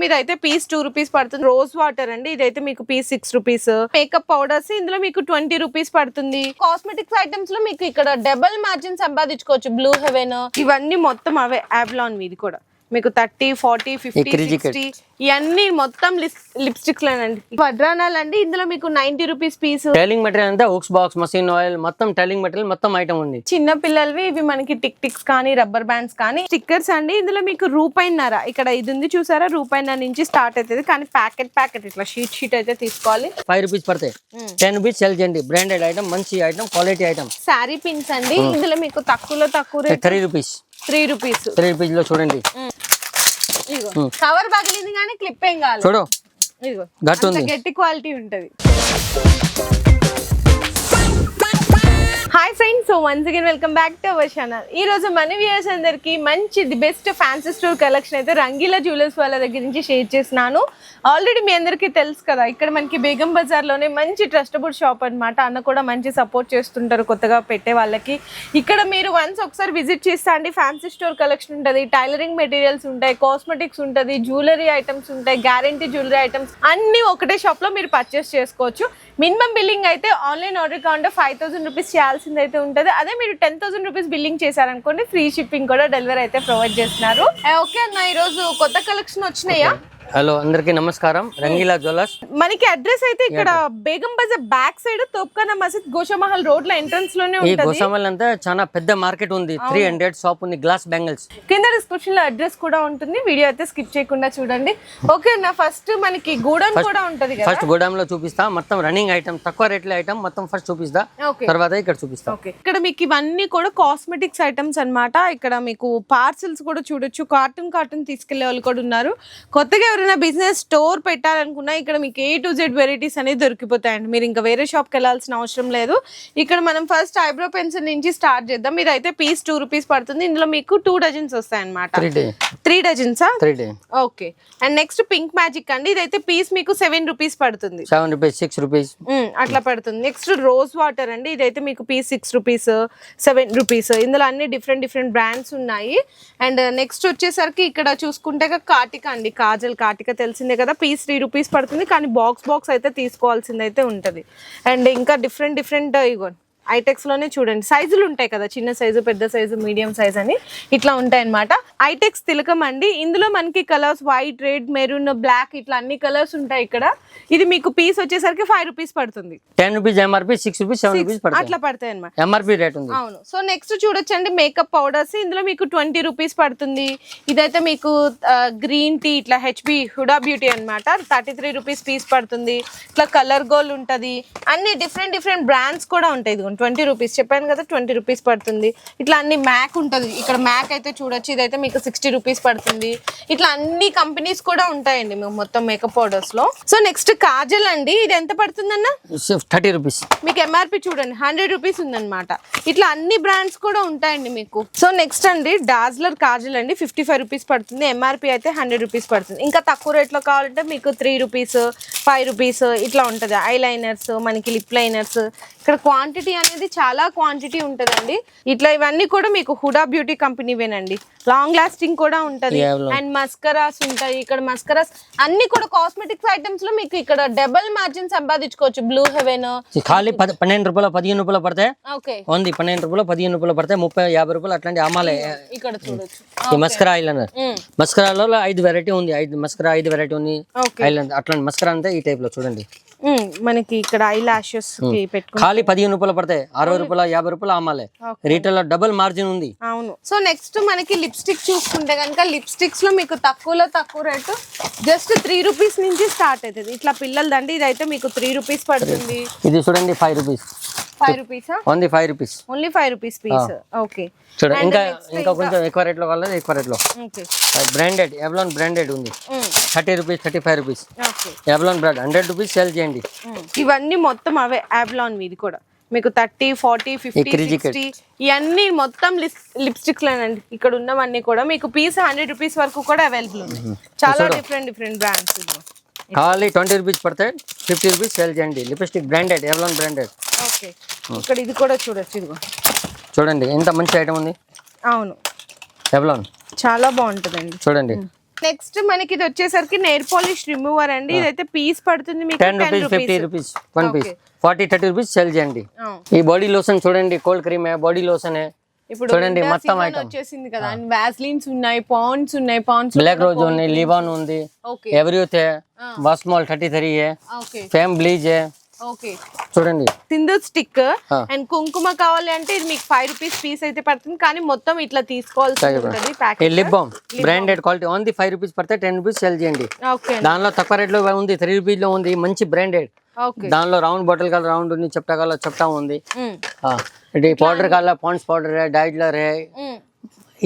మీదైతే piece two rupees పడుతుంది. Rose water అండి. ఇదైతే మీకు piece six rupees. Makeup powders. ఇందులో మీకు ట్వంటీ రూపీస్ పడుతుంది. కాస్మెటిక్స్ ఐటమ్స్లో మీకు ఇక్కడ డబల్ మార్జిన్ సంపాదించుకోవచ్చు. Blue Heaven. ఇవన్నీ మొత్తం అవే. ఆవ్లాన్ మీది కూడా. మీకు థర్టీ ఫార్టీ ఫిఫ్టీ. సిక్స్టీ ఇవన్నీ మొత్తం లిప్స్టిక్స్ లేనండి వడ్రానాలు అండి. ఇందులో మీకు ninety rupees piece. Tailoring material అంతా హుక్స్ బాక్స్ మషిన్ ఆయిల్ మొత్తం టైలింగ్ మెటీరియల్ మొత్తం ఐటమ్ ఉంది. చిన్న పిల్లలవి ఇవి మనకి టిక్ టిక్స్ కానీ రబ్బర్ బ్యాండ్స్ కానీ. స్టిక్కర్స్ అండి. ఇందులో మీకు రూపాయిన్నర. ఇక్కడ ఇది ఉంది చూసారా? రూపాయిన్నర నుంచి స్టార్ట్ అవుతుంది. కానీ ప్యాకెట్ ప్యాకెట్ ఇట్లా షీట్ షీట్ అయితే తీసుకోవాలి. ఫైవ్ రూపీస్ పడతాయి. టెన్ రూపీస్ సెల్ చేయండి. బ్రాండెడ్ ఐటమ్ మంచి item quality item sari pins అండి. ఇందులో మీకు తక్కువలో తక్కువ three rupees. Three rupees. Three రూపీస్లో చూడండి కవర్ పగిలింది కానీ క్లిప్ ఏం కావాలి చూడు. గట్టి క్వాలిటీ ఉంటది. Hi friends so once again welcome back to our channel ఈ రోజు మన వ్యూయర్స్ అందరికి మంచి the best fancy store collection అయితే రంగీలా జ్యువెలర్స్ వాళ్ళ దగ్గర నుంచి షేర్ చేసినాను ఆల్రెడీ మీ అందరికీ తెలుసు కదా ఇక్కడ మనకి బేగం బజార్లోనే మంచి ట్రస్టబుల్ షాప్ అనమాట అన్న కూడా మంచి సపోర్ట్ చేస్తుంటారు కొత్తగా పెట్టే వాళ్ళకి. ఇక్కడ మీరు వన్స్ ఒకసారి విజిట్ చేస్తే అండి ఫ్యాన్సీ స్టోర్ కలెక్షన్ ఉంటుంది టైలరింగ్ మెటీరియల్స్ ఉంటాయి కాస్మెటిక్స్ ఉంటుంది జ్యువెలరీ ఐటమ్స్ ఉంటాయి గ్యారంటీ జ్యువెలరీ ఐటమ్స్ అన్నీ ఒకటే షాప్లో మీరు పర్చేస్ చేసుకోవచ్చు. మినిమం బిల్లింగ్ అయితే ఆన్లైన్ ఆర్డర్ కావాలంటే ఫైవ్ థౌసండ్ రూపీస్ చేయాల్సింది అయితే ఉంటుంది. అదే మీరు టెన్ థౌసండ్ రూపీస్ బిల్లింగ్ చేశారనుకోండి ఫ్రీ షిప్పింగ్ కూడా డెలివరీ అయితే ప్రొవైడ్ చేస్తున్నారు. ఓకే అన్న ఈరోజు కొత్త కలెక్షన్ వచ్చినాయా? హలో అందరికీ నమస్కారం. రంగీలా జ్యువెలర్స్. మనకి అడ్రస్ అయితే ఇక్కడ బేగం బజార్ బ్యాక్ సైడ్ తోప్ఖానా మసీద్ గోషామహల్ రోడ్లో ఎంట్రన్స్లోనే ఈ గోసామల్ అంతా చాలా పెద్ద మార్కెట్ ఉంది. త్రీ హండ్రెడ్ షాప్ ఉంది గ్లాస్ బ్యాంగిల్స్ కింద డిస్క్రిప్షన్లో అడ్రస్ కూడా ఉంటుంది. వీడియో అయితే స్కిప్ చేయకుండా చూడండి. ఓకే అన్న ఫస్ట్ మనకి గూడెం కూడా ఉంటది కదా? ఫస్ట్ గోడామ్లో చూపిస్తా. మొత్తం రన్నింగ్ ఐటమ్ తక్కువ రేట్ల ఐటమ్ మొత్తం ఫస్ట్ చూపిస్తా. తర్వాత ఇక్కడ చూపిస్తా. ఓకే ఇక్కడ మీకు ఇవన్నీ కూడా కాస్మెటిక్స్ ఐటమ్స్ అన్నమాట. ఇక్కడ మీకు పార్సిల్స్ కూడా చూడొచ్చు. కార్టూన్ కార్టూన్ తీసుకెళ్ళే వాళ్ళు కూడా ఉన్నారు. కొత్తగా ఎవరైనా బిజినెస్ స్టోర్ పెట్టాలనుకున్నా ఇక్కడ మీకు ఏ టు జెడ్ వెరైటీస్ అనేది దొరికిపోతాయండి. మీరు ఇంకా వేరే షాప్కి వెళ్ళాల్సిన అవసరం లేదు. ఇక్కడ మనం ఫస్ట్ ఐబ్రో పెన్సిల్ నుంచి స్టార్ట్ చేద్దాం. మీరు అయితే పీస్ టూ రూపీస్ పడుతుంది. ఇందులో మీకు టూ డజన్స్ వస్తాయన్నమాట. Three డజన్సా okay and next pink magic అండి. ఇదైతే పీస్ మీకు సెవెన్ రూపీస్ పడుతుంది. సెవెన్ రూపీస్ సిక్స్ రూపీస్ అట్లా పడుతుంది. నెక్స్ట్ రోజ్ వాటర్ అండి. ఇదైతే మీకు piece six rupees seven rupees ఇందులో అన్ని డిఫరెంట్ డిఫరెంట్ బ్రాండ్స్ ఉన్నాయి. అండ్ నెక్స్ట్ వచ్చేసరికి ఇక్కడ చూసుకుంటే కాటిక అండి. కాజల్ కాటిక తెలిసిందే కదా పీస్ త్రీ రూపీస్ పడుతుంది కానీ బాక్స్ బాక్స్ అయితే తీసుకోవాల్సింది అయితే ఉంటుంది. అండ్ ఇంకా డిఫరెంట్ డిఫరెంట్ ఇగో ఐటెక్స్లోనే చూడండి. సైజులు ఉంటాయి కదా చిన్న సైజు పెద్ద సైజు మీడియం సైజ్ అని. ఇట్లా ఉంటాయి అనమాట ఐటెక్స్ తిలకం అండి. ఇందులో మనకి colours white red maroon black ఇట్లా అన్ని కలర్స్ ఉంటాయి ఇక్కడ. ఇది మీకు పీస్ వచ్చేసరికి ఫైవ్ రూపీస్ పడుతుంది. Ten rupees MRP six rupees seven rupees అట్లా పడతాయి అనమాట ఎంఆర్పి రేట్ ఉంది. అవును. సో నెక్స్ట్ చూడొచ్చండి మేకప్ పౌడర్స్ ఇందులో మీకు ట్వంటీ రూపీస్ పడుతుంది. ఇదైతే మీకు గ్రీన్ టీ ఇట్లా హెచ్బి హుడా బ్యూటీ అన్నమాట. థర్టీ త్రీ రూపీస్ పీస్ పడుతుంది. ఇట్లా కలర్ గోల్డ్ ఉంటుంది. అన్ని డిఫరెంట్ డిఫరెంట్ బ్రాండ్స్ కూడా ఉంటాయి. Twenty rupees. చెప్పాను కదా ట్వంటీ రూపీస్ పడుతుంది. ఇట్లా అన్ని మ్యాక్ ఉంటుంది. ఇక్కడ మ్యాక్ అయితే చూడొచ్చు. ఇదైతే మీకు సిక్స్టీ రూపీస్ పడుతుంది. ఇట్లా అన్ని కంపెనీస్ కూడా ఉంటాయండి మేము మొత్తం మేకప్ పౌడర్స్లో. సో నెక్స్ట్ కాజల్ అండి. ఇది ఎంత పడుతుందన్న? Thirty rupees. మీకు ఎంఆర్పి చూడండి. హండ్రెడ్ రూపీస్ ఉందన్నమాట. ఇట్లా అన్ని బ్రాండ్స్ కూడా ఉంటాయండి మీకు. సో నెక్స్ట్ అండి డాజ్లర్ కాజల్ అండి. ఫిఫ్టీ ఫైవ్ రూపీస్ పడుతుంది. ఎంఆర్పి అయితే హండ్రెడ్ రూపీస్ పడుతుంది. ఇంకా తక్కువ రేట్లో కావాలంటే మీకు త్రీ రూపీస్ ఫైవ్ రూపీస్ ఇట్లా ఉంటుంది. ఐ లైనర్స్ మనకి లిప్ లైనర్స్ ఇక్కడ క్వాంటిటీ అనేది చాలా క్వాంటిటీ ఉంటుందండి. ఇట్లా ఇవన్నీ కూడా మీకు హుడా బ్యూటీ కంపెనీవేనండి లాంగ్ లాస్టింగ్ కూడా ఉంటది. అండ్ మస్కరాస్ ఉంటాయి. ఇక్కడ మస్కరాస్ అన్ని కూడా కాస్మెటిక్స్ ఐటమ్స్లో మీకు ఇక్కడ డబల్ మార్జిన్ సంపాదించుకోవచ్చు. బ్లూ హెవెన్ ఖాళీ పన్నెండు రూపాయలు పదిహేను రూపాయలు పడతాయి ఓకే ఉంది. పన్నెండు రూపాయలు పదిహేను రూపాయలు పడతాయి ముప్పై యాభై రూపాయలు అట్లాంటి అమ్మాలే. ఇక్కడ చూడొచ్చు. మస్కరా ఐలైనర్ మ్మ్. మస్కరాలో ఐదు వెరైటీ ఉంది. ఐదు మస్కరా ఐదు వెరైటీ ఉంది. ఐలైనర్ అట్లాంటి మస్కరా అంతా ఈ టైప్లో చూడండి. మ్మ్. మనకి ఇక్కడ ఐ లాషెస్కి పెట్టుకో ఖాళీ పదిహేను రూపాయలు పడతాయి అరవై రూపాయలు యాభై రూపాయలు అమ్మాలే. రీటైల్లో డబుల్ మార్జిన్ ఉంది. అవును. సో నెక్స్ట్ మనకి లిప్స్టిక్ చూసుకుంటే కనుక లిప్స్టిక్స్లో మీకు తక్కువలో తక్కువ రేటు జస్ట్ త్రీ రూపీస్ నుంచి స్టార్ట్ అవుతుంది. ఇట్లా పిల్లలదండి ఇదైతే మీకు త్రీ రూపీస్ పడుతుంది. ఇది చూడండి five rupees five రూపీసా only five rupees only five rupees piece okay చూడండి ఇంకా ఇంకా కొంచెం ఎక్కువ రేట్లో కావాలి? ఎక్కువ రేట్లో ఓకే బ్రాండెడ్ ఎవలాన్ బ్రాండెడ్ ఉంది. Thirty rupees thirty five rupees Avalon brand hundred rupees sale చేయండి. ఇవన్నీ మొత్తం అవే ఆవ్లాన్ మీది కూడా. మీకు థర్టీ ఫార్టీ ఫిఫ్టీ. సిక్స్టీ ఇవన్నీ మొత్తం లిప్స్టిక్ లేనండి ఇక్కడ ఉన్నవన్నీ కూడా మీకు పీస్ హండ్రెడ్ రూపీస్ వరకు కూడా అవైలబుల్ ఉంది చాలా డిఫరెంట్ డిఫరెంట్ బ్రాండ్స్ ఖాళీ ట్వంటీ రూపీస్ పడతాయి ఫిఫ్టీ రూపీస్ సేల్ చేయండి. Lipstick branded Avalon branded. Okay. ఇక్కడ ఇది కూడా చూడొచ్చు ఇదిగో. చూడండి ఎంత మంచి ఐటమ్ ఉంది. అవును. ఎవలాన్. చాలా బాగుంటుందండి. చూడండి. నెక్స్ట్ మనకి ఇది వచ్చేసరికి నెయిర్ పాలిష్ రిమూవర్ అండి. ఇదైతే పీస్ పడుతుంది మీకు ten rupees fifty rupees one piece forty thirty rupees sell చేయండి. ఈ బాడీ లోషన్ చూడండి కోల్డ్ క్రీమ్ బాడీ లోషన్ ఇప్పుడు చూడండి మొత్తం వచ్చేసింది కదా వ్యాస్లిన్స్ ఉన్నాయి పాండ్స్ ఉన్నాయి పాండ్స్ బ్లాక్ రోజ్ ఉన్నాయి. లివాన్ ఉంది. ఎవ్రీతే Vasmol thirty three Fem bleach okay. చూడండి. సింధూర్ స్టిక్. అండ్ కుంకుమ కావాలి అంటే ఇది మీకు ఫైవ్ రూపీస్ పీస్ అయితే పడుతుంది కానీ మొత్తం ఇట్లా తీసుకోవాల్సి lip balm branded quality only five rupees పడితే టెన్ రూపీస్ సెల్ చేయండి. దానిలో తక్కువ రేట్లో ఉంది త్రీ రూపీస్లో ఉంది మంచి బ్రాండెడ్ దానిలో రౌండ్ బాటిల్ కల రౌండ్ ఉంది చెప్తా కల చెప్తా ఉంది. ఇది పౌడర్ కల పాండ్స్ పౌడర్ డైడ్లర్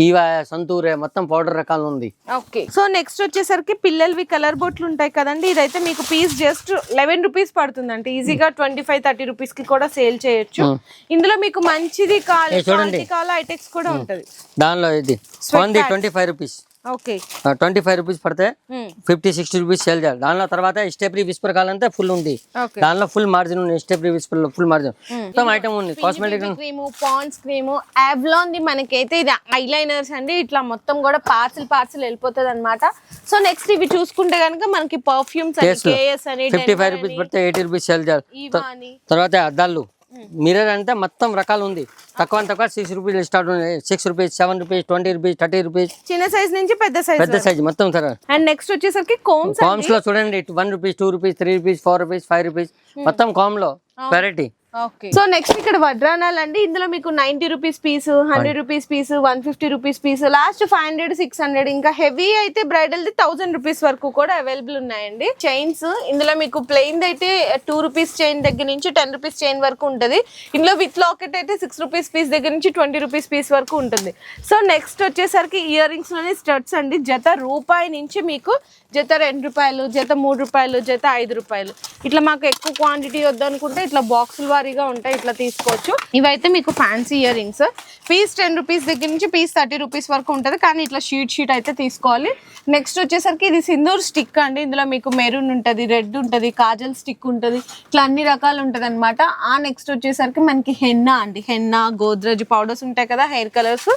ఈవా సంతూర్ మొత్తం పౌడర్ రకాలు ఉంది. ఓకే. సో నెక్స్ట్ వచ్చేసరికి పిల్లలవి కలర్ బొట్లు ఉంటాయి కదండి ఇదైతే మీకు పీస్ జస్ట్ లెవెన్ రూపీస్ పడుతుంది అంటే ఈజీగా ట్వంటీ ఫైవ్ థర్టీ రూపీస్కి కూడా సేల్ చేయొచ్చు. ఇందులో మీకు మంచిది కావాలి ఐటెక్స్ కూడా ఉంటది. దానిలో ఇది twenty five rupees. Twenty five rupees పడితే ఫిఫ్టీ సిక్స్టీ రూపీస్ సేల్ చేయాలి. దానిలో తర్వాత స్టెప్రీ విస్పర్ కావాలంటే ఫుల్ ఉంది. దానిలో ఫుల్ మార్జిన్ ఉంది. స్టెప్రీ విస్పర్ ఫుల్ మార్జిన్ మొత్తం ఐటమ్ ఉంది. Cosmetic cream Pond's cream Avalon the మనకైతే ఇది ఐలైనర్స్ అండి. ఇట్లా మొత్తం కూడా పార్సల్ పార్సల్ వెళ్ళిపోతుంది అనమాట సో నెక్స్ట్ ఇవి చూసుకుంటే కనుక మనకి పర్ఫ్యూమ్స్ ఫిఫ్టీ ఫైవ్ రూపీస్ పడితే ఎయిటీ రూపీస్ సేల్ చేయాలి. తర్వాత అద్దాలు. మిర్రర్ అంటే మొత్తం రకాలు ఉంది. తక్కువ తక్కువ సిక్స్ రూపీస్ స్టార్ట్ ఉంది six rupees seven rupees twenty rupees thirty rupees చిన్న సైజ్ నుంచి పెద్ద సైజ్ పెద్ద సైజ్ మొత్తం సార్. అండ్ నెక్స్ట్ వచ్చేసరికి కోమ్స్ కామ్స్లో చూడండి one rupees two rupees three rupees four rupees five rupees మొత్తం కామ్లో వెరైటీ సో నెక్స్ట్ ఇక్కడ వడ్రానాలు అండి. ఇందులో మీకు ninety rupees piece hundred rupees piece one fifty rupees piece last five hundred six hundred. ఇంకా హెవీ అయితే బ్రైడల్ ది థౌసండ్ రూపీస్ వరకు కూడా అవైలబుల్ ఉన్నాయండి. చైన్స్ ఇందులో మీకు ప్లెయిన్ అయితే టూ రూపీస్ చైన్ దగ్గర నుంచి టెన్ రూపీస్ చైన్ వరకు ఉంటుంది. ఇందులో విత్ లాకెట్ అయితే సిక్స్ రూపీస్ పీస్ దగ్గర నుంచి ట్వంటీ రూపీస్ పీస్ వరకు ఉంటుంది. సో నెక్స్ట్ వచ్చేసరికి ఇయర్ రింగ్స్లోనే స్టడ్స్ అండి. జత రూపాయి నుంచి మీకు జత రెండు రూపాయలు జత మూడు రూపాయలు జత ఐదు రూపాయలు. ఇట్లా మాకు ఎక్కువ క్వాంటిటీ వద్దనుకుంటే ఇట్లా బాక్సుల వారీగా ఉంటాయి ఇట్లా తీసుకోవచ్చు. ఇవైతే మీకు fancy ear rings piece ten rupees దగ్గర నుంచి పీస్ థర్టీ రూపీస్ వరకు ఉంటుంది కానీ ఇట్లా షీట్ షీట్ అయితే తీసుకోవాలి. నెక్స్ట్ వచ్చేసరికి ఇది సింధూర్ స్టిక్ అండి. ఇందులో మీకు మెరూన్ ఉంటుంది రెడ్ ఉంటుంది కాజల్ స్టిక్ ఉంటుంది ఇట్లా అన్ని రకాలు ఉంటుంది అనమాట ఆ నెక్స్ట్ వచ్చేసరికి మనకి హెన్నా అండి. హెన్నా గోద్రేజ్ పౌడర్స్ ఉంటాయి కదా హెయిర్ కలర్స్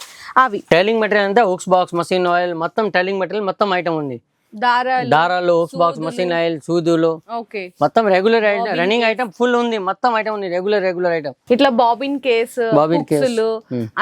అవి. టైలింగ్ మెటీరియల్ అంతా హుక్స్ బాక్స్ మషిన్ ఆయిల్ మొత్తం టైలింగ్ మెటీరియల్ మొత్తం ఐటమ్ ఉంది. దారాలు బాక్స్ మషిన్ ఆయిల్ సూదులు. ఓకే. మొత్తం రెగ్యులర్ రన్నింగ్ ఐటమ్ ఫుల్ ఉంది. మొత్తం ఐటమ్ ఉంది. రెగ్యులర్ రెగ్యులర్ ఐటమ్ ఇట్లా బాబిన్ కేస్ case. హుక్స్లు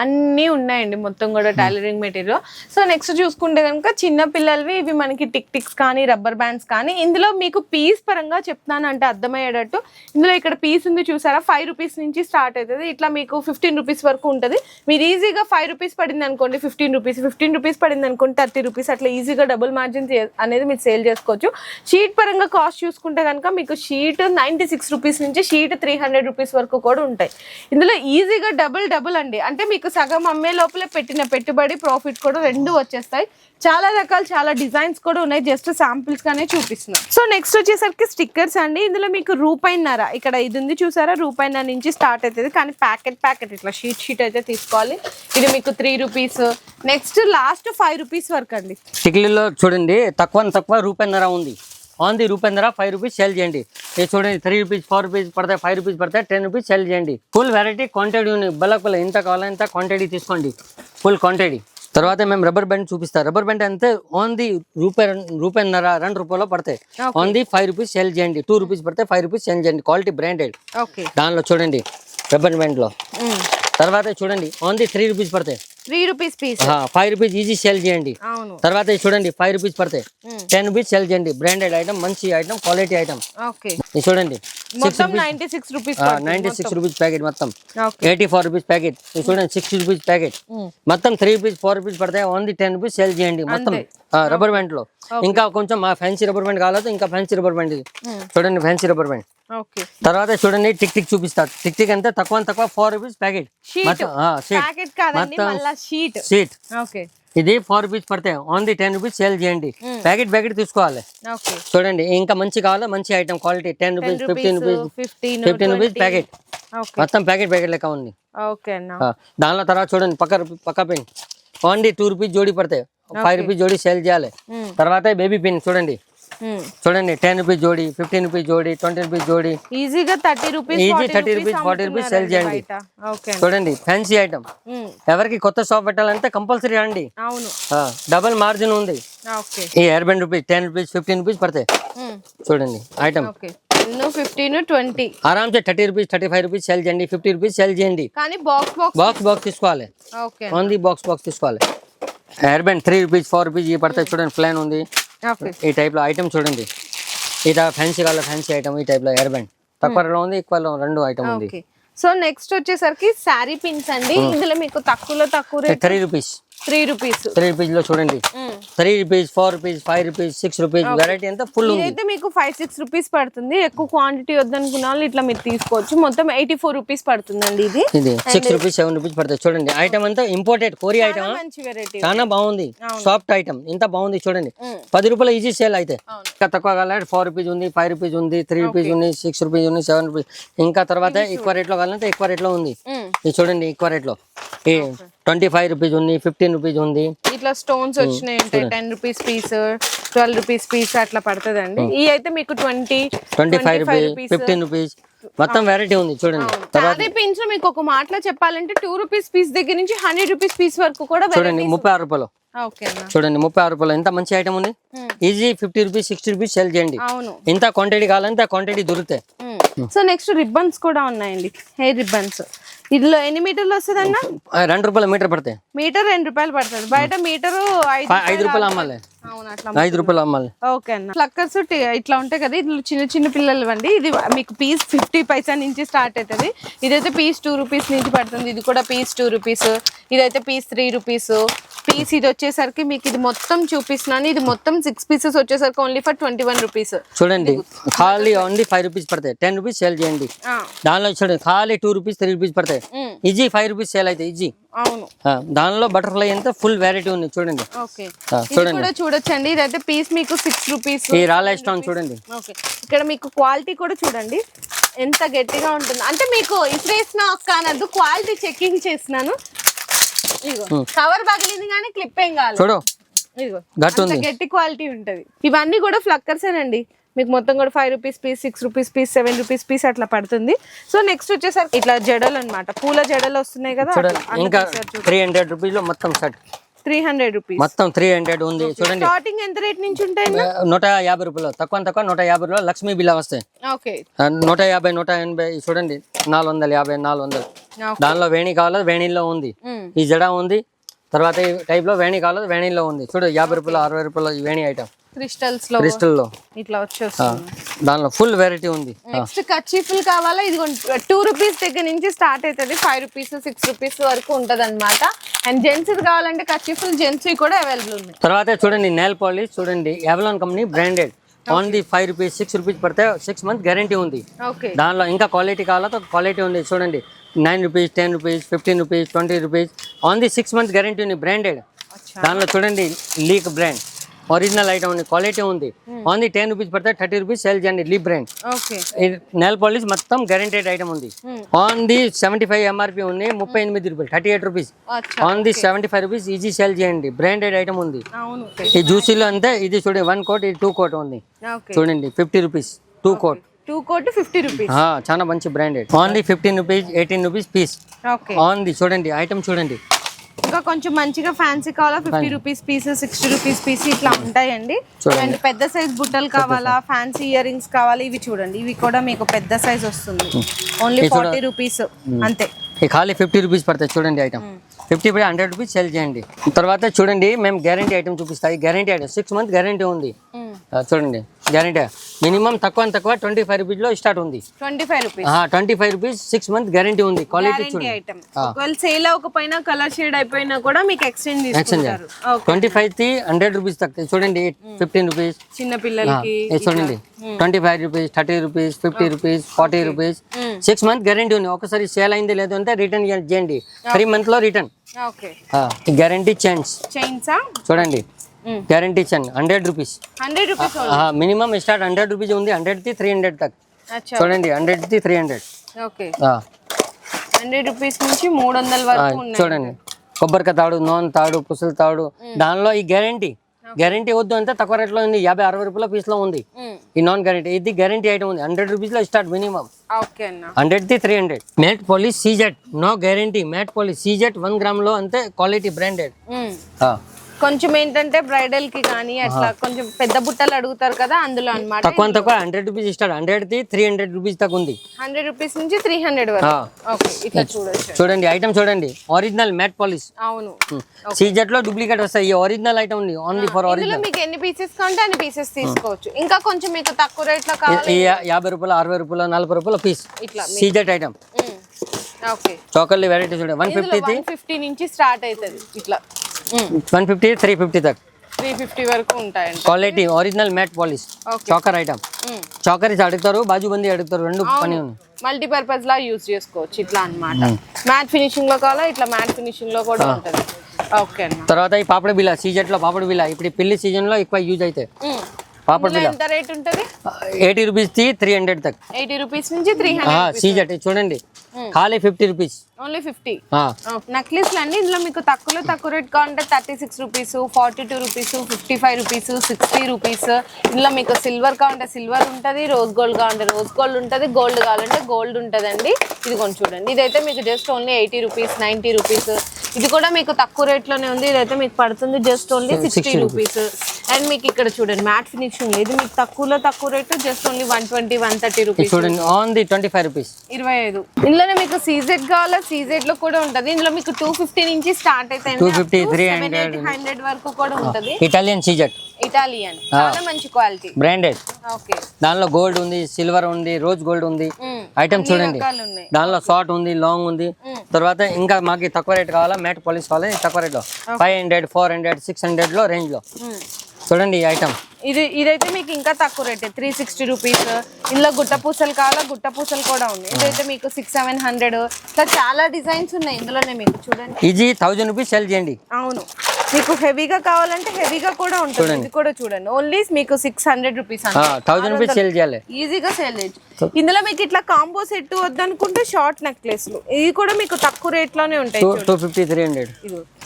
అన్ని ఉన్నాయండి మొత్తం కూడా టైలరింగ్ మెటీరియల్ సో నెక్స్ట్ చూసుకుంటే కనుక చిన్న పిల్లలవి ఇవి మనకి టిక్ టిక్స్ కానీ రబ్బర్ బ్యాండ్స్ కానీ ఇందులో మీకు పీస్ పరంగా చెప్తున్నాను అంటే అర్థమయ్యేటట్టు. ఇందులో ఇక్కడ పీస్ ఉంది చూసారా? ఫైవ్ రూపీస్ నుంచి స్టార్ట్ అవుతుంది. ఇట్లా మీకు ఫిఫ్టీన్ రూపీస్ వరకు ఉంటుంది. మీరు ఈజీగా ఫైవ్ రూపీస్ పడింది అనుకోండి ఫిఫ్టీన్ రూపీస్ ఫిఫ్టీన్ రూపీస్ పడింది అనుకోండి థర్టీ రూపీస్ అట్లా ఈజీగా డబుల్ మార్జిన్ అనేది మీరు సేల్ చేసుకోవచ్చు. షీట్ పరంగా కాస్ట్ చూసుకుంటే కనుక మీకు షీట్ నైంటీ సిక్స్ రూపీస్ నుంచి షీట్ త్రీ హండ్రెడ్ రూపీస్ వరకు కూడా ఉంటాయి. ఇందులో ఈజీగా డబుల్ డబుల్ అండి. అంటే మీకు సగం అమ్మే లోపలే పెట్టిన పెట్టుబడి ప్రాఫిట్ కూడా రెండు వచ్చేస్తాయి. చాలా రకాలు చాలా డిజైన్స్ కూడా ఉన్నాయి. జస్ట్ శాంపిల్స్ గానే చూపిస్తున్నాం. సో నెక్స్ట్ వచ్చేసరికి స్టిక్కర్స్ అండి. ఇందులో మీకు రూపాయిన్నర ఇక్కడ ఇది ఉంది చూసారా? రూపాయిన్నర నుంచి స్టార్ట్ అవుతుంది. కానీ ప్యాకెట్ ప్యాకెట్ ఇట్లా షీట్ షీట్ అయితే తీసుకోవాలి. ఇది మీకు three rupees. Next last five rupees వరకు అండి. టిక్లీలో చూడండి తక్కువ తక్కువ రూపాయిన్నర ఉంది. ఆన్ ది రూపాయిన్నర ఫైవ్ రూపీస్ సెల్ చేయండి. ఇది చూడండి త్రీ రూపీస్ ఫోర్ రూపీస్ పడతాయి ఫైవ్ రూపీస్ పడతాయి టెన్ రూపీస్ సెల్ చేయండి. ఫుల్ వెరైటీ క్వాంటిటీ ఉంది. బల్లకుల ఎంత కావాలో ఎంత క్వాంటిటీ తీసుకోండి. ఫుల్ క్వాంటిటీ తర్వాత మేము రబ్బర్ బ్యాండ్ చూపిస్తాం. రబ్బర్ బ్యాండ్ అంతే ఓన్ ది రూపాయి రూపాయిన్నర రెండు రూపాయలు పడతాయి. ది ఫైవ్ రూపీస్ సెల్ చేయండి. టూ రూపీస్ పడితే ఫైవ్ రూపీస్ సెల్ చేయండి. క్వాలిటీ బ్రాండెడ్ దానిలో చూడండి రబ్బర్ బ్యాండ్లో తర్వాత చూడండి ఓన్ ది త్రీ రూపీస్ పడతాయి. Three rupees piece five rupees easy sell చేయండి. తర్వాత చూడండి ఫైవ్ రూపీస్ పడతాయి. టెన్ రూపీస్ సెల్ చేయండి. బ్రాండెడ్ ఐటమ్ మంచి ఐటమ్ క్వాలిటీ ఐటమ్ చూడండి. మొత్తం ninety six rupees six packet మొత్తం. ఎయిటీ ఫోర్ రూపీస్ ప్యాకెట్ చూడండి సిక్స్టీ రూపీస్ ప్యాకెట్ మొత్తం త్రీ రూపీస్ ఫోర్ రూపీస్ పడతాయి. ఓన్లీ టెన్ రూపీస్ సెల్ చేయండి. మొత్తం. రబ్బర్ బ్యాండ్లో. ఇంకా కొంచెం మా ఫ్యాన్సీ రబ్బర్ బ్యాండ్ కావాలంటే ఇంకా ఫ్యాన్సీ రబ్బర్ బ్యాండ్ చూడండి ఫ్యాన్సీ రబ్బర్ బ్యాండ్ తర్వాత చూడండి టిక్ టిక్ చూపిస్తా. టిక్ టిక్ అంతే తక్కువ తక్కువ four rupees packet sheet sheet ఇది ఫోర్ రూపీస్ పడతాయి. ఓన్లీ టెన్ రూపీస్ సేల్ చేయండి. ప్యాకెట్ ప్యాకెట్ తీసుకోవాలి. చూడండి ఇంకా మంచి కావాలా? మంచి item quality ten rupees fifteen rupees fifteen rupees packet మొత్తం ప్యాకెట్ ప్యాకెట్ లెక్క ఉంది. దానిలో తర్వాత చూడండి పక్క పక్క పిన్ ఓన్లీ టూ రూపీస్ జోడీ పడతాయి. ఫైవ్ రూపీస్ జోడీ సేల్ చేయాలి. Mm. తర్వాత బేబీ పిన్ చూడండి. చూడండి టెన్ రూపీస్ జోడి ఫిఫ్టీన్ రూపీస్ జోడి ట్వంటీ రూపీస్ జోడి ఈజీగా thirty rupees Easy 30 rupees, 40 rupees sell చేయండి. ఓకే చూడండి ఫ్యాన్సీ ఐటమ్ ఎవరికి కొత్త షాప్ పెట్టాలంటే కంపల్సరీ అండి అవును డబల్ మార్జిన్ ఉంది ఓకే ఈ hair band rupees ten rupees fifteen rupees పడతాయి చూడండి item okay ten fifteen twenty ఆరామ్సే thirty rupees thirty five rupees sell చేయండి ఫిఫ్టీ రూపీస్ సెల్ చేయండి కానీ బాక్స్ బాక్స్ బాక్స్ బాక్స్ తీసుకోవాలి ఓకే ఓన్లీ బాక్స్ బాక్స్ తీసుకోవాలి hair band three rupees four rupees ఇవి పడతాయి చూడండి ప్లాన్ ఉంది ఓకే ఈ టైప్లో ఐటమ్ చూడండి. ఈ ఫ్యాన్సీ కావాలి ఫ్యాన్సీ ఐటమ్ ఈ టైప్లో ఎయిర్ బ్యాండ్ తక్కువలో ఉంది ఎక్కువలో రెండు ఐటమ్ ఉంది. సో నెక్స్ట్ వచ్చేసరికి శారీ పిన్స్ అండి. ఇందులో మీకు తక్కువలో తక్కువ three rupees three rupees three రూపీస్లో చూడండి. Three rupees four rupees five rupees six rupees variety అంతా ఫుల్ ఉంది. ఇదైతే మీకు ఫైవ్ సిక్స్ రూపీస్ పడుతుంది. ఎక్కువ క్వాంటిటీ వద్దనుకున్న వాళ్ళు ఇట్లా మీరు తీసుకోవచ్చు. మొత్తం ఎయిటీ ఫోర్ రూపీస్ పడుతుందండి ఇది. ఇది సిక్స్ రూపీస్ సెవెన్ రూపీస్ పడతాయి చూడండి ఐటమ్ అంతా ఇంపోర్టెడ్ కోరియా ఐటమ్ మంచి వెరైటీ చాలా బాగుంది. సాఫ్ట్ ఐటమ్ ఇంత బాగుంది చూడండి. పది రూపాయలు ఈజీ సేల్ అయితే. ఇంకా తక్కువ కావాలంటే ఫోర్ రూపీస్ ఉంది ఫైవ్ రూపీస్ ఉంది త్రీ రూపీస్ ఉంది సిక్స్ రూపీస్ ఉంది సెవెన్ రూపీస్ ఇంకా తర్వాత ఎక్కువ రేట్లో కావాలంటే ఎక్కువ రేట్లో ఉంది. ఇది చూడండి ఎక్కువ రేట్లో ఈ ట్వంటీ ఫైవ్ రూపీస్ ఉంది ఫిఫ్టీన్ రూపీస్ ఉంది. ఇట్లా స్టోన్స్ వచ్చినాయి ఉంటాయి ten rupees piece twelve rupees piece అట్లా పడుతుందండి. ఈ అయితే మీకు twenty twenty five rupees fifteen rupees మొత్తం వెరైటీ ఉంది చూడండి. అదే పిన్స్ మీకు ఒక మాటలో చెప్పాలంటే టూ రూపీస్ పీస్ దగ్గర నుంచి హండ్రెడ్ రూపీస్ పీస్ వరకు కూడా చూడండి ముప్పై ఆరు రూపాయలు. చూడండి ముప్పై ఆరు రూపాయలు. ఎంత మంచి ఐటమ్ ఉంది. Easy fifty rupees sixty rupees sell చేయండి. ఎంత క్వాంటిటీ కావాలంటే క్వాంటిటీ దొరుకుతాయి. సో నెక్స్ట్ రిబ్బన్స్ కూడా ఉన్నాయండి. హెయిర్ రిబ్బన్స్ ఇందులో ఎన్ని మీటర్లు వస్తుంది అన్న రెండు రూపాయల మీటర్ పడతాయి. మీటర్ రెండు రూపాయలు పడుతుంది. బయట మీటరు ఐదు రూపాయలు అమ్మాలి. ఐదు రూపాయలు అమ్మాలి. ఓకే అన్న. ఫ్లక్కర్స్ ఇట్లా ఉంటాయి కదా ఇట్లా చిన్న చిన్న పిల్లలు అండి ఇది మీకు పీస్ ఫిఫ్టీ పైసా నుంచి స్టార్ట్ అవుతుంది ఇదైతే పీస్ టూ రూపీస్ నుంచి పడుతుంది. ఇది కూడా పీస్ టూ రూపీస్ ఇదైతే పీస్ త్రీ రూపీస్ పీస్ ఇది వచ్చేసరికి మీకు ఇది మొత్తం చూపిస్తున్నాను. ఇది మొత్తం సిక్స్ పీసెస్ వచ్చేసరికి only for twenty one rupees చూడండి ఖాళీ ఓన్లీ ఫైవ్ రూపీస్ పడతాయి. టెన్ రూపీస్ సేల్ చేయండి. దానిలో చూడండి ఖాళీ టూ రూపీస్ త్రీ రూపీస్ పడతాయి. ఈజీ ఫైవ్ రూపీస్ సేల్ అయితే ఈజీ అవును. దానిలో బటర్ఫ్లై అంతా ఫుల్ వెరైటీ ఉంది చూడండి. చూడండి. కూడా చూడొచ్చండి. ఇదైతే పీస్ మీకు సిక్స్ రూపీస్ ఈ రాలే స్టాంగ్ చూడండి. ఇక్కడ మీకు క్వాలిటీ కూడా చూడండి. ఎంత గట్టిగా ఉంటుంది. అంటే మీకు ఇసిరేసిన ఒక్క అనద్దు క్వాలిటీ చెకింగ్ చేస్తున్నాను. ఇదిగో. కవర్ పగిలింది కానీ క్లిప్ ఏం కాదు చూడు. ఇదిగో. గట్టు క్వాలిటీ ఉంటది. ఇవన్నీ కూడా ఫ్లక్కర్స్ ఏనండి. మీకు మొత్తం కూడా five rupees piece six rupees piece seven rupees piece అట్లా పడుతుంది. సో నెక్స్ట్ వచ్చేసరికి ఇట్లా జడలు అన్నమాట. పూల జడలు వస్తున్నాయి కదా ఇంకా త్రీ హండ్రెడ్ రూపీస్లో మొత్తం సెట్ త్రీ హండ్రెడ్ రూపీస్ మొత్తం త్రీ హండ్రెడ్ ఉంది చూడండి. స్టార్టింగ్ ఎంత రేట్ నుంచి ఉంటాయి నూట యాభై రూపాయలు. తక్కువ తక్కువ నూట యాభై రూపాయలు. లక్ష్మీ బిల్లా వస్తాయి. ఓకే నూట యాభై నూట ఎనభై చూడండి నాలుగు వందలు యాభై నాలుగు వందలు. దానిలో వేణి కావాలో వేణిలో ఉంది. ఈ జడ ఉంది. తర్వాత ఈ టైప్లో వేణి కావాలో వేణిలో ఉంది. చూడు యాభై రూపాయలు అరవై రూపాయలు ఈ వేణి ఐటమ్ క్రిస్టల్స్లో క్రిస్టల్లో ఇట్లా వచ్చేస్తుంది. దానిలో ఫుల్ వెరైటీ ఉంది. నెక్స్ట్ కచీఫుల్ కావాలా? ఇది టూ రూపీస్ దగ్గర నుంచి స్టార్ట్ అవుతుంది. ఫైవ్ రూపీస్ సిక్స్ రూపీస్ వరకు ఉంటది అనమాట అండ్ జెంట్స్ కావాలంటే కచీఫుల్ జెంట్స్ కూడా అవైలబుల్ ఉన్నాయి. తర్వాత చూడండి నెయిల్ పాలిష్ చూడండి Avalon company branded only five rupees six rupees పడితే సిక్స్ మంత్ గ్యారంటీ ఉంది. దానిలో ఇంకా క్వాలిటీ కావాలా? క్వాలిటీ ఉంది. చూడండి nine rupees ten rupees fifteen rupees twenty rupees only six months guarantee ఉంది బ్రాండెడ్ దానిలో చూడండి లీక్ బ్రాండ్ ఒరిజినల్ ఐటమ్ ఉంది క్వాలిటీ ఉంది. ఓన్లీ టెన్ రూపీస్ పడితే థర్టీ రూపీస్ సేల్ చేయండి లీప్ బ్రాండ్ నెల్ పాలిష్ మొత్తం గ్యారంటెడ్ ఐటమ్ ఉంది. On the seventy five MRP ఉంది ముప్పై ఎనిమిది రూపాయలు thirty eight rupees on the seventy five rupees easy sale చేయండి బ్రాండెడ్ ఐటమ్ ఉంది. ఈ జ్యూసీలో అంతే ఇది చూడండి వన్ కోట్ ఇది టూ కోట్ ఉంది. చూడండి fifty rupees two coat two coat fifty rupees చాలా మంచి branded only fifteen rupees eighteen rupees piece the చూడండి ఐటమ్ చూడండి. ఇంకా కొంచెం మంచిగా ఫ్యాన్సీ కావాలా? Fifty rupees piece sixty rupees piece ఇట్లా ఉంటాయండి. అండ్ పెద్ద సైజ్ బుట్టలు కావాలా? ఫ్యాన్సీ ఇయర్ రింగ్స్ కావాలి? ఇవి చూడండి. ఇవి కూడా మీకు పెద్ద సైజ్ వస్తుంది. ఓన్లీ ఫార్టీ రూపీస్ అంతే. ఖాళీ ఫిఫ్టీ రూపీస్ పడతాయి చూడండి ఐటమ్ ఫిఫ్టీ పై హండ్రెడ్ రూపీస్ సేల్ చేయండి. తర్వాత చూడండి మేము గ్యారంటీ ఐటమ్ చూపిస్తాయి guarantee item six month guarantee ఉంది. చూడండి. గ్యారంటీ మినిమం తక్కువ తక్కువ ట్వంటీ ఫైవ్ రూపీస్లో స్టార్ట్ ఉంది. Twenty five rupees twenty five rupees six month guarantee ఉంది. క్వాలిటీ చూడండి. ఒకవేళ సేల్ అవ్వకపోయినా కలర్ షేడ్ అయిపోయినా కూడా మీకు exchange exchange twenty five the hundred rupees తక్కువ. చూడండి ఫిఫ్టీన్ రూపీస్ చిన్న పిల్లలకి చూడండి. Twenty five rupees thirty rupees fifty rupees forty rupees six month guarantee ఉంది. ఒకసారి సేల్ అయింది లేదు అంటే రిటర్న్ చేయండి. త్రీ మంత్లో రిటర్న్ గ్యారంటీ చేంజ్ చైన్సా చూడండి. Guarantee change hundred rupees. Hundred rupees minimum start hundred rupees ఉంది. హండ్రెడ్ ది త్రీ హండ్రెడ్ అచ్చా. చూడండి hundred the three hundred. Okay. Hundred rupees నుంచి మూడు వందల వరకు చూడండి. కొబ్బరికాయ తాడు నోన్ తాడు పుసలు తాడు. దానిలో ఈ గ్యారంటీ. గ్యారంటీ వద్దు అంటే తక్కువ రేట్లో ఉంది. యాభై అరవై రూపాయల పీస్లో ఉంది. ఈ నాన్ గ్యారంటీ. ఇది గ్యారంటీ ఐటమ్ ఉంది. హండ్రెడ్ రూపీస్లో start minimum. Hundred the three hundred. Matte polish సీజెట్ no guarantee. Matte polish సీజెట్ one గ్రామ్లో అంతే క్వాలిటీ బ్రాండెడ్. కొంచెం ఏంటంటే బ్రైడల్కి కానీ అట్లా కొంచెం పెద్ద బుట్టలు అడుగుతారు కదా అందులో అన్నమాట. తక్కువ తక్కువ. Hundred rupees start hundred the three hundred rupees దాకా ఉంది. హండ్రెడ్ రూపీస్ నుంచి త్రీ హండ్రెడ్ వరకు. ఓకే ఇట్లా చూడొచ్చు. చూడండి ఐటమ్ చూడండి. ఒరిజినల్ మ్యాట్ పాలిష్ అవును. సీజెట్లో డూప్లికేట్ వస్తాయి. ఈ ఒరిజినల్ ఐటమ్ ఉంది. ఓన్లీ ఫర్ ఒరిజినల్ మీకు ఎన్ని పీసెస్ కావాలంటే అన్ని పీసెస్ తీసుకోవచ్చు. ఇంకా కొంచెం మీకు తక్కువ రేట్లో కావాలి యాభై రూపాయలు అరవై రూపాయలు నలభై రూపాయల పీస్ ఇట్లా సీజెట్ ఐటమ్ ఓకే. వెరైటీ చూడండి. వన్ ఫిఫ్టీ నుంచి స్టార్ట్ అవుతుంది. ఇట్లా. వన్ ఫిఫ్టీ త్రీ ఫిఫ్టీ దాకా. త్రీ ఫిఫ్టీ వరకు ఉంటాయండి. Quality original matte polish. Choker item చాకరీస్ అడుగుతారు బాజుబంది అడుగుతారు రెండు పని మల్టీపర్పస్ లా యూజ్ చేసుకోవచ్చు ఇట్లా అన్నమాట. మ్యాట్ ఫినిషింగ్లో కావాలా ఇట్లా మ్యాట్ ఫినిషింగ్లో కూడా ఉంటది. ఓకే తర్వాత ఈ పాపడ బిల్ల సీజెట్లో పాపడ బిల్ల ఇప్పుడు పెళ్ళి సీజన్లో ఎక్కువ యూజ్ అవుతాయి. మ్మ్. పాపడ ఎంత రేట్ ఉంటది? Eighty rupees the three hundred తక్. ఎయిటీ రూపీస్ నుంచి త్రీ హండ్రెడ్ సీజెట్ చూడండి. ఖాళీ ఫిఫ్టీ రూపీస్ ఓన్లీ ఫిఫ్టీ నెక్లెస్లు అండి ఇందులో మీకు తక్కువలో తక్కువ రేట్ కావాలంటే thirty six rupees forty two rupees fifty five rupees sixty rupees ఇందులో మీకు సిల్వర్ కావాలంటే సిల్వర్ ఉంటుంది రోజ్ గోల్డ్ కావాలంటే రోజ్ గోల్డ్ ఉంటుంది గోల్డ్ కావాలంటే గోల్డ్ ఉంటుందండి. ఇది కొంచెం చూడండి. ఇదైతే మీకు just only eighty rupees ninety rupees ఇది కూడా మీకు తక్కువ రేట్లోనే ఉంది. ఇదైతే మీకు పడుతుంది just only sixty rupees and మీకు ఇక్కడ చూడండి మ్యాట్ ఫినిషింగ్ ఇది మీకు తక్కువలో తక్కువ rate just only one twenty one thirty rupees చూడండి on the twenty five rupees ఇరవై ఐదు. ఇందులోనే మీకు సీజెడ్ కావాలా? సీజెడ్లో కూడా ఉంటది. ఇందులో మీకు టూ ఫిఫ్టీ నుంచి స్టార్ట్ అయితే 250, 300. హండ్రెడ్ వరకు కూడా ఉంటది. ఇటాలియన్ సీజెట్ ఇటాలియన్ చాలా మంచి క్వాలిటీ బ్రాండెడ్ ఓకే దానిలో గోల్డ్ ఉంది సిల్వర్ ఉంది రోజ్ గోల్డ్ ఉంది. ఐటమ్ చూడండి. దానిలో షార్ట్ ఉంది లాంగ్ ఉంది. తర్వాత ఇంకా మాకు తక్కువ రేట్ కావాలా? మ్యాట్ పాలిష్ కావాలి? తక్కువ రేట్లో five hundred four hundred six హండ్రెడ్లో రేంజ్లో. చూడండి ఈ ఐటమ్ ఇది ఇదైతే మీకు ఇంకా తక్కువ రేట్. త్రీ సిక్స్టీ రూపీస్ ఇందులో గుట్ట పూసలు కావాలా? గుట్ట పూసలు కూడా ఉన్నాయి ఇదైతే మీకు సిక్స్ సెవెన్ హండ్రెడ్ ఇట్లా చాలా డిజైన్స్ ఉన్నాయి ఇందులోనే మీకు. చూడండి. ఇది థౌజండ్ రూపీస్ సెల్ చేయండి. అవును. మీకు హెవీగా కావాలంటే హెవీగా కూడా ఉంటుంది. ఇది కూడా చూడండి. ఓన్లీ మీకు six hundred rupees thousand rupees sell చేయాలి. ఈజీగా సేల్ చేయొచ్చు. ఇందులో మీకు ఇట్లా కాంబో సెట్ వద్దనుకుంటే షార్ట్ నెక్లెస్లు ఇవి కూడా మీకు తక్కువ రేట్లోనే ఉంటాయి two two fifty three hundred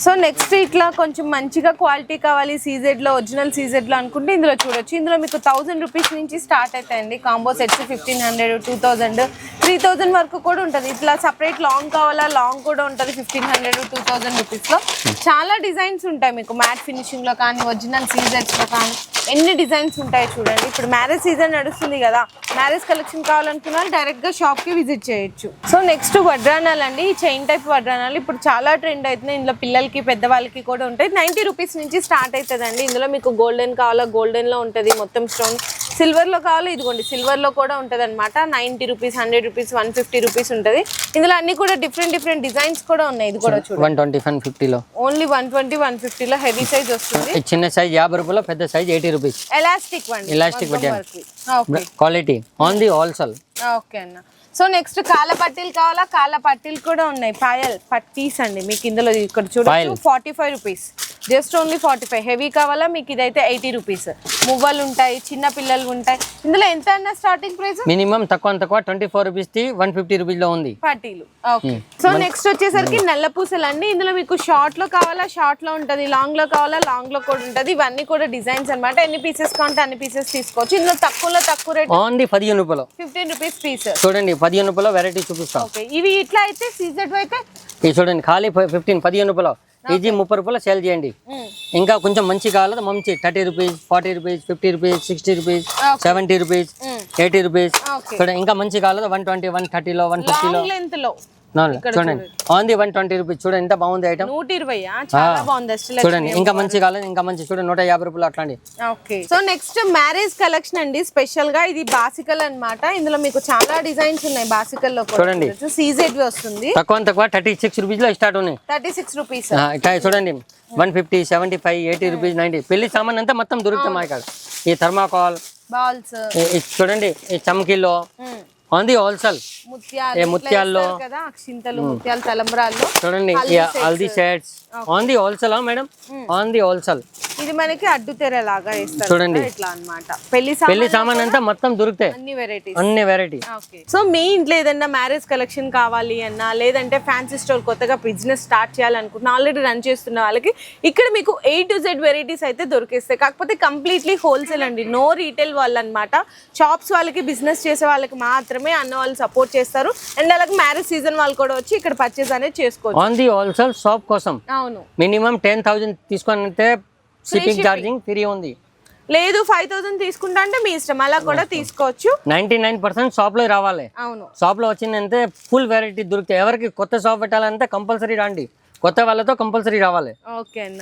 so next ఇట్లా కొంచెం మంచిగా క్వాలిటీ కావాలి సీజెడ్లో ఒరిజినల్ సీజెడ్లో అనుకుంటే ఇందులో చూడొచ్చు. ఇందులో మీకు థౌసండ్ రూపీస్ నుంచి స్టార్ట్ అవుతాయండి combo sets fifteen hundred two thousand three thousand వరకు కూడా ఉంటుంది. ఇట్లా సపరేట్ లాంగ్ కావాలా లాంగ్ కూడా ఉంటుంది ఫిఫ్టీన్ హండ్రెడ్ టూ థౌసండ్ రూపీస్లో. చాలా డిజైన్స్ ఉంటాయి మీకు. మ్యాట్ ఫినిషింగ్లో కానీ ఒరిజినల్ సీజెడ్స్లో కానీ. ఎన్ని డిజైన్స్ ఉంటాయి చూడండి. ఇప్పుడు మ్యారేజ్ సీజన్ నడుస్తుంది కదా. మ్యారేజ్ కలెక్షన్ కావాలనుకున్న వాళ్ళు డైరెక్ట్గా షాప్కి విజిట్ చేయొచ్చు. సో నెక్స్ట్ వడ్రానాలు అండి. ఈ చైన్ టైప్ వడ్రానాలు ఇప్పుడు చాలా ట్రెండ్ అవుతున్నాయి. ఇందులో పిల్లలకి పెద్దవాళ్ళకి కూడా ఉంటాయి. నైంటీ రూపీస్ నుంచి స్టార్ట్ అవుతుందండి. ఇందులో మీకు గోల్డెన్ కావాలా? గోల్డెన్లో ఉంటుంది మొత్తం స్టోన్ సిల్వర్లో కావాలా? ఇదిగోండి సిల్వర్లో కూడా ఉంటుంది అనమాట ninety rupees hundred rupees one fifty rupees ఉంటుంది. ఇందులో అన్ని కూడా డిఫరెంట్ డిఫరెంట్ డిజైన్స్ కూడా ఉన్నాయి. ఇది కూడా చూడండి వన్ ట్వంటీ ఫైవ్ ఫిఫ్టీలో ఓన్లీ వన్ ట్వంటీ వన్ ఫిఫ్టీలో హెవీ సైజ్ వస్తుంది. చిన్న సైజ్ యాభై రూపాయలు పెద్ద సైజ్ ఎయిటీ రూపీస్ ఎలాస్టిక్ వండి Elastic మగ్గం వడ్డాను. work వి. ఓకే క్వాలిటీ ఆన్ ది ఆల్సల్ ఓకే అన్న. సో నెక్స్ట్ కాళ్ళ పట్టీలు కావాలా? కాళ్ళ పట్టీలు కూడా ఉన్నాయి. పాయల్ పట్టీస్ అండి. మీకు ఇందులో ఇక్కడ చూడొచ్చు. Forty five rupees just only forty five heavy కావాలా? మీకు ఇదైతే ఎయిటీ రూపీస్ మువ్వలు ఉంటాయి చిన్న పిల్లలు ఉంటాయి. ఇందులో ఎంత అన్న స్టార్టింగ్ ప్రైస్ మినిమం తక్కువ తక్కువ twenty four rupees the one fifty రూపీస్లో ఉంది. పట్టీలు. ఓకే సో నెక్స్ట్ వచ్చేసరికి నల్ల పూసలు అండి ఇందులో మీకు షార్ట్లో కావాలా? షార్ట్లో ఉంటది. లాంగ్లో కావాలా? లాంగ్లో కూడా ఉంటది. ఇవన్నీ కూడా డిజైన్స్ అన్నమాట. ఎన్ని పీసెస్ కావాలంటే అన్ని పీసెస్ తీసుకోవచ్చు. ఇందులో తక్కువలో తక్కువ రేట్ ది పదిహేను రూపాయలు. ఫిఫ్టీన్ రూపీస్ పీస్ చూడండి పదిహేను రూపాయలు వెరైటీ చూపిస్తాం. ఇవి ఇట్లా అయితే సీజెడ్ అయితే ఇది చూడండి ఖాళీ ఫిఫ్టీన్ పదిహేను రూపాయలు. ఇది ముప్పై రూపాయలు సేల్ చేయండి. ఇంకా కొంచెం మంచి కావాలి మంచి thirty rupees forty rupees fifty rupees sixty rupees. Seventy rupees eighty rupees చూడండి ఇంకా మంచి కావాలి వన్ ట్వంటీ వన్ థర్టీలో వన్ ఫిఫ్టీలో చూడండి. On the one twenty rupees. చూడండి ఎంత బాగుంది ఐటమ్ నూట ఇరవై చాలా బాగుంది. అసలు చూడండి ఇంకా మంచి కావాలి ఇంకా మంచి చూడండి నూట యాభై రూపాయలు అట్లాంటి okay so next marriage collection అండి. స్పెషల్గా ఇది బాసికల్ అన్నమాట. ఇందులో మీకు చాలా డిజైన్స్ ఉన్నాయి బాసికల్లో చూడండి. సీజెడ్ వస్తుంది. తక్కువ తక్కువ థర్టీ సిక్స్ రూపీస్లో స్టార్ట్ ఉన్నాయి. థర్టీ సిక్స్ రూపీస్ ఇట్లా చూడండి. One fifty seventy five eighty rupees ninety పెళ్ళి సామాన్ అంతా మొత్తం దొరుకుతాయి మా ఇక్కడ. ఈ థర్మాకాల్ బాల్స్ చూడండి ఈ చమ్కీలో ఆన్ ది హోల్సేల్. ముత్యాలు ఏ ముత్యాల్లో? కదా అక్షింతలు ముత్యాలు తలంబ్రాల్లో. చూడండి haldi sets on the wholesale madam? On the wholesale. ఇది మనకి అడ్డు తెర లాగా వేస్తారు చూడండి. ఇట్లా అన్నమాట. పెళ్ళి పెళ్ళి సామాన్ అంతా మొత్తం దొరుకుతాయి. అన్ని వెరైటీస్ అన్ని వెరైటీ సో మీ ఇంట్లో ఏదన్నా మ్యారేజ్ కలెక్షన్ కావాలి అన్నా లేదంటే ఫ్యాన్సీ స్టోర్ కొత్తగా బిజినెస్ స్టార్ట్ చేయాలనుకుంటున్నా ఆల్రెడీ రన్ చేస్తున్న వాళ్ళకి ఇక్కడ మీకు ఏ టు జెడ్ వెరైటీస్ అయితే దొరికేస్తాయి. కాకపోతే కంప్లీట్లీ హోల్సేల్ అండి. నో రీటైల్ వాళ్ళు అనమాట షాప్స్ వాళ్ళకి బిజినెస్ చేసే వాళ్ళకి మాత్రమే అన్న వాళ్ళు సపోర్ట్ చేస్తారు. అండ్ అలాగే మ్యారేజ్ సీజన్ వాళ్ళు కూడా వచ్చి ఇక్కడ పర్చేస్ అనేది చేసుకోవచ్చు. ఆన్ ది హోల్సేల్ షాప్ కోసం. అవును. మినిమం టెన్ థౌజండ్ తీసుకొని అయితే షిప్పింగ్ ఛార్జింగ్ ఫ్రీ ఉంది. లేదు ఫైవ్ థౌసండ్ తీసుకుంటా అంటే మీ ఇష్టం. అలా కూడా తీసుకోవచ్చు. నైంటీ నైన్ పర్సెంట్ షాప్లో రావాలి. అవును. షాప్లో వచ్చిందంటే ఫుల్ వెరైటీ దొరుకుతాయి ఎవరికి కొత్త షాప్ పెట్టాలంటే కంపల్సరీ రండి. కొత్త వాళ్ళతో కంపల్సరీ రావాలి. ఓకే అన్న.